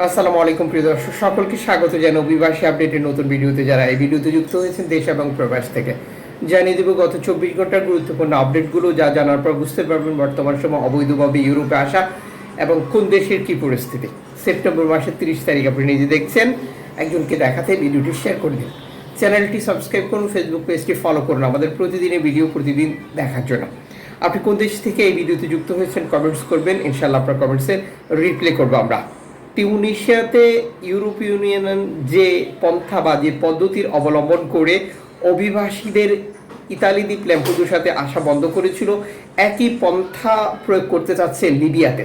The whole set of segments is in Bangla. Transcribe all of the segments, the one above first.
আসসালামু আলাইকুম, প্রিয় দর্শক। সকলকে স্বাগত জানাই অভিবাসী আপডেটের নতুন ভিডিওতে। যারা এই ভিডিওতে যুক্ত হয়েছেন দেশ এবং প্রবাস থেকে, জানিয়ে দেব গত চব্বিশ ঘণ্টার গুরুত্বপূর্ণ আপডেটগুলো, যা জানার পর বুঝতে পারবেন বর্তমান সময় অবৈধভাবে ইউরোপে আসা এবং কোন দেশের কি পরিস্থিতি। সেপ্টেম্বর মাসের তিরিশ তারিখ আপনি নিজে দেখছেন। একজনকে দেখাতে ভিডিওটি শেয়ার করে দিন। চ্যানেলটি সাবস্ক্রাইব করুন ফেসবুক পেজটি ফলো করুন। আমাদের প্রতিদিনের ভিডিও প্রতিদিন দেখার জন্য। আপনি কোন দেশ থেকে এই ভিডিওতে যুক্ত হয়েছেন কমেন্টস করবেন। ইনশাল্লাহ আপনার কমেন্টসে রিপ্লে করব আমরা। টিউনিশিয়াতে ইউরোপ ইউনিয়ন যে পন্থা বা যে পদ্ধতির অবলম্বন করে অভিবাসীদের ইতালি দ্বীপ ল্যাম্পুদুর সাথে আসা বন্ধ করেছিল, একই পন্থা প্রয়োগ করতে চাচ্ছে লিবিয়াতে।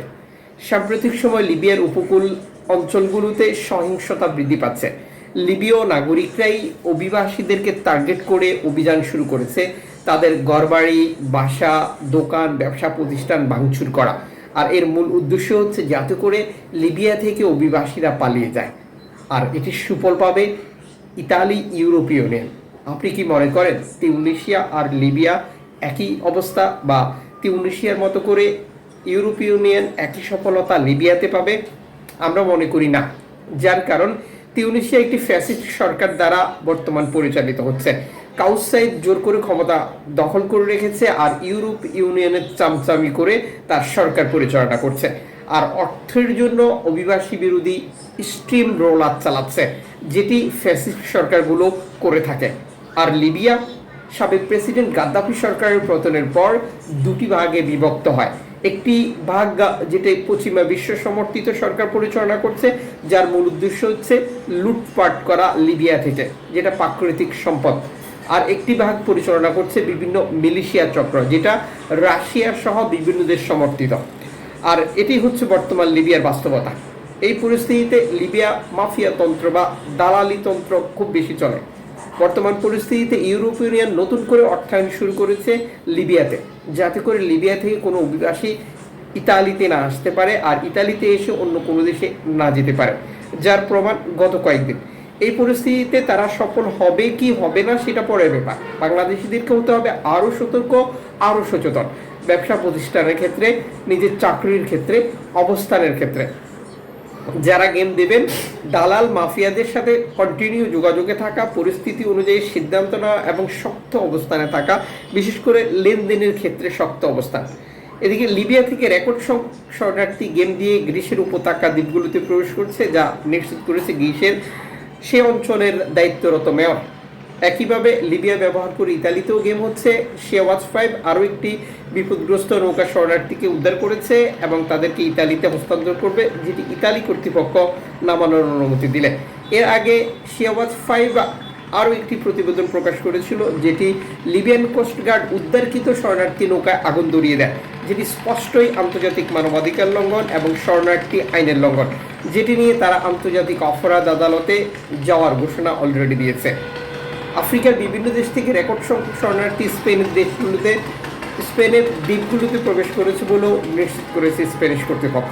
সাম্প্রতিক সময় লিবিয়ার উপকূল অঞ্চলগুলোতে সহিংসতা বৃদ্ধি পাচ্ছে। লিবীয় নাগরিকরাই অভিবাসীদেরকে টার্গেট করে অভিযান শুরু করেছে। তাদের ঘরবাড়ি, বাসা, দোকান, ব্যবসা প্রতিষ্ঠান ভাঙচুর করা। আর এর মূল উদ্দেশ্য হচ্ছে যাতে করে লিবিয়া থেকে অভিবাসীরা পালিয়ে যায়। আর এটি সুফল পাবে ইতালি ইউরোপীয় ইউনিয়ন। আপনি কি মনে করেন তিউনিশিয়া আর লিবিয়া একই অবস্থা বা তিউনিশিয়ার মতো করে ইউরোপীয় ইউনিয়ন একই সফলতা লিবিয়াতে পাবে? আমরা মনে করি না। যার কারণ তিউনিশিয়া একটি ফ্যাসিস্ট সরকার দ্বারা বর্তমান পরিচালিত হচ্ছে। কাউসাইড জোর করে ক্ষমতা দখল করে রেখেছে আর ইউরোপ ইউনিয়নের চামচামি করে তার সরকার পরিচালনা করছে। আর অর্থের জন্য অভিবাসী বিরোধী স্ট্রিম রোলার চালাচ্ছে, যেটি ফ্যাসিস্ট সরকারগুলো করে থাকে। আর লিবিয়া, সাবেক প্রেসিডেন্ট গাদ্দাফি সরকারের পতনের পর দুটি ভাগে বিভক্ত হয়। একটি ভাগ যেটা পশ্চিমা বিশ্ব সমর্থিত সরকার পরিচালনা করছে, যার মূল উদ্দেশ্য হচ্ছে লুটপাট করা লিবিয়া থেকে, যেটা প্রাকৃতিক সম্পদ। আর একটি ভাগ পরিচালনা করছে বিভিন্ন মিলিশিয়া চক্র, যেটা রাশিয়া সহ বিভিন্ন দেশ সমর্থিত। আর এটি হচ্ছে বর্তমান লিবিয়ার বাস্তবতা। এই পরিস্থিতিতে লিবিয়া মাফিয়া তন্ত্র বা দালালি তন্ত্র খুব বেশি চলে। বর্তমান পরিস্থিতিতে ইউরোপ ইউনিয়ন নতুন করে অর্থায়ন শুরু করেছে লিবিয়াতে। যাতে করে লিবিয়া থেকে কোনো অভিবাসী ইতালিতে না আসতে পারে আর ইতালিতে এসে অন্য কোনো দেশে না যেতে পারে, যার প্রমাণ গত কয়েকদিন। এই পরিস্থিতিতে তারা সফল হবে কি হবে না সেটা পরের ব্যাপার। বাংলাদেশিদেরকে হতে হবে আরও সতর্ক, আরও সচেতন। ব্যবসা প্রতিষ্ঠানের ক্ষেত্রে, নিজের চাকরির ক্ষেত্রে, অবস্থানের ক্ষেত্রে। যারা গেম দেবেন, দালাল মাফিয়াদের সাথে কন্টিনিউ যোগাযোগে থাকা, পরিস্থিতি অনুযায়ী সিদ্ধান্ত নেওয়া এবং শক্ত অবস্থানে থাকা, বিশেষ করে লেনদেনের ক্ষেত্রে শক্ত অবস্থান। এদিকে লিবিয়া থেকে রেকর্ড শরণার্থী গেম দিয়ে গ্রিসের উপত্যকা দ্বীপগুলোতে প্রবেশ করছে, যা নিশ্চিত করেছে গ্রিসের সে অঞ্চলের দায়িত্বরত মেয়র। একইভাবে লিবিয়া ব্যবহার করে ইতালিতেও গেম হচ্ছে। সে শেওয়াজ ফাইভ আরও একটি বিপদগ্রস্ত নৌকা শরণার্থীকে উদ্ধার করেছে এবং তাদেরকে ইতালিতে হস্তান্তর করবে, যেটি ইতালি কর্তৃপক্ষ নামানোর অনুমতি দিলে। এর আগে শেওয়াজ ফাইভ আরও একটি প্রতিবেদন প্রকাশ করেছিল, যেটি লিবিয়ান কোস্টগার্ড উদ্ধারকৃত শরণার্থী নৌকায় আগুন ধরিয়ে দেয়। যেটি স্পষ্টই আন্তর্জাতিক মানবাধিকার লঙ্ঘন এবং শরণার্থী আইনের লঙ্ঘন, যেটি নিয়ে তারা আন্তর্জাতিক অপরাধ আদালতে যাওয়ার ঘোষণা অলরেডি দিয়েছে। আফ্রিকার বিভিন্ন দেশ থেকে রেকর্ড সংখ্যক শরণার্থী স্পেনের দেশগুলোতে, স্পেনের দ্বীপগুলোতে প্রবেশ করেছে বলেও নিশ্চিত করেছে স্প্যানিশ কর্তৃপক্ষ।